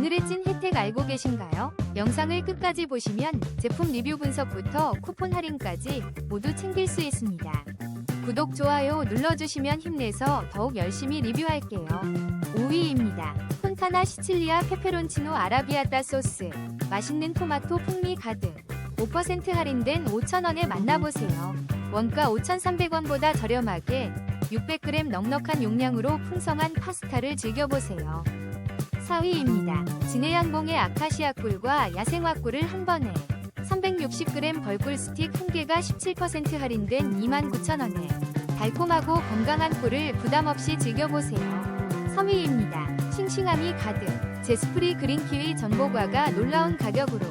오늘의 찐 혜택 알고 계신가요? 영상을 끝까지 보시면 제품 리뷰 분석부터 쿠폰 할인까지 모두 챙길 수 있습니다. 구독, 좋아요 눌러주시면 힘내서 더욱 열심히 리뷰할게요. 5위입니다. 폰타나 시칠리아 페페론치노 아라비아따 소스. 맛있는 토마토 풍미 가득. 5% 할인된 5,000원에 만나보세요. 원가 5,300원보다 저렴하게 600g 넉넉한 용량으로 풍성한 파스타를 즐겨보세요. 4위입니다. 진해양봉의 아카시아 꿀과 야생화 꿀을 한 번에 360g 벌꿀 스틱 1개가 17% 할인된 29,000원에 달콤하고 건강한 꿀을 부담 없이 즐겨보세요. 3위입니다. 싱싱함이 가득 제스프리 그린 키위 전복과가 놀라운 가격으로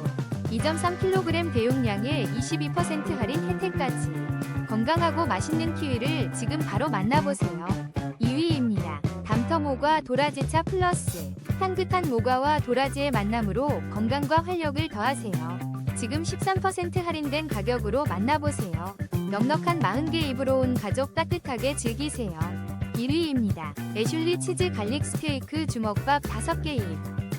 2.3kg 대용량에 22% 할인 혜택까지 건강하고 맛있는 키위를 지금 바로 만나보세요. 2위입니다. 담터모과 도라지차 플러스 향긋한 모과와 도라지의 만남으로 건강과 활력을 더하세요. 지금 13% 할인된 가격으로 만나보세요. 넉넉한 40개 입으로 온 가족 따뜻하게 즐기세요. 1위입니다. 애슐리 치즈 갈릭 스테이크 주먹밥 5개 입.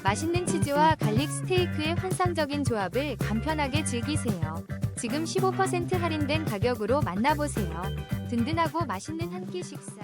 맛있는 치즈와 갈릭 스테이크의 환상적인 조합을 간편하게 즐기세요. 지금 15% 할인된 가격으로 만나보세요. 든든하고 맛있는 한 끼 식사.